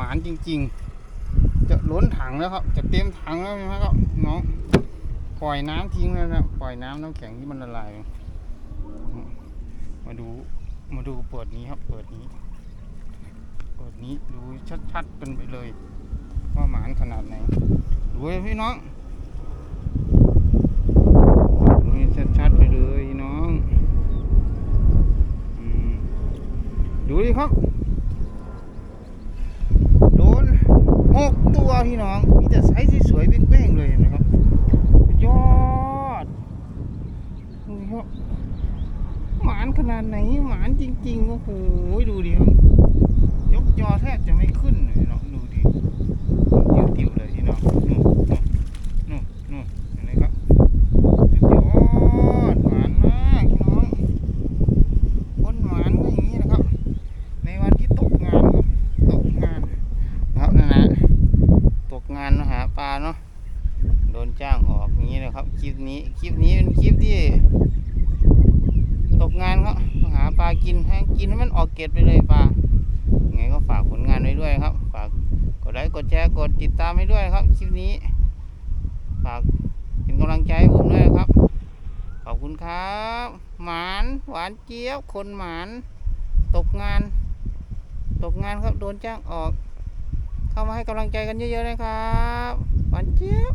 มานจริง ๆ จะล้นถังแล้วครับ จะเต็มถังแล้วนะครับน้องปล่อยน้ำทิ้งแล้วนะปล่อยน้ำน้ำแข็งที่มันละลาย มาดูมาดูเปิดนี้ครับ เปิดนี้ เปิดนี้ดูชัดๆกันไปเลย ว่าหมานขนาดไหนดูเลยพี่น้องดูชัดๆไปเลยน้องดูดิครับ โดนหก ตัวพี่น้อง มีแต่ไซส์สวยๆเบ้งๆเลยเห็นะครับ ยอดดูครับหมานขนาดไหนหมานจริงๆโอ้โหดูดิครับ ยกจอแทบจะไม่ขึ้นเลยเนาะดูดิติ๋วๆเลยพี่น้องนู่นนู่นนู่นเห็นไหมครับสุดยอดหวานมากพี่น้องคนหวานก็อย่างนี้นะครับ ในวันที่ตกงานครับตกงานนะครับนั่นนะตกงานหาปลาเนาะโดนจ้างออกอย่างนี้นะครับคลิปนี้คลิปนี้เป็นคลิปที่ ตกงานก็หาปลากินให้กินให้มันออกเกตไปเลยปลายังไงก็ฝากผลงานไว้ด้วยครับ ฝากกดไลค์กดแชร์กดติดตามให้ด้วยครับคลิปนี้ ฝากเป็นกำลังใจให้ผมด้วยครับ ขอบคุณครับ หมานหวานเจี๊ยบคนหมาน ตกงาน ตกงานครับโดนจ้างออก เข้ามาให้กำลังใจกันเยอะๆนะครับหวานเจี๊ยบ